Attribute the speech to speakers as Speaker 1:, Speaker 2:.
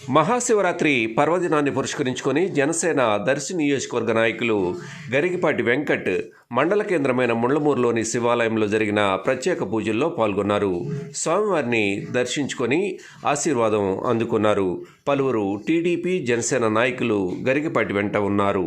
Speaker 1: Mahashivaratri పర్వదినాన్ని పురస్కరించుకొని జనసేన దర్శి నియోజకవర్గ నాయకులు గరిగిపాటి వెంకట్ మండల కేంద్రమైన ముళ్ళమూరులోని శివాలయంలో జరిగిన ప్రత్యేక పూజల్లో పాల్గొన్నారు. స్వామివారిని దర్శించుకొని ఆశీర్వాదం అందుకున్నారు. పలువురు టీడీపీ జనసేన నాయకులు గరిగిపాటి వెంట ఉన్నారు.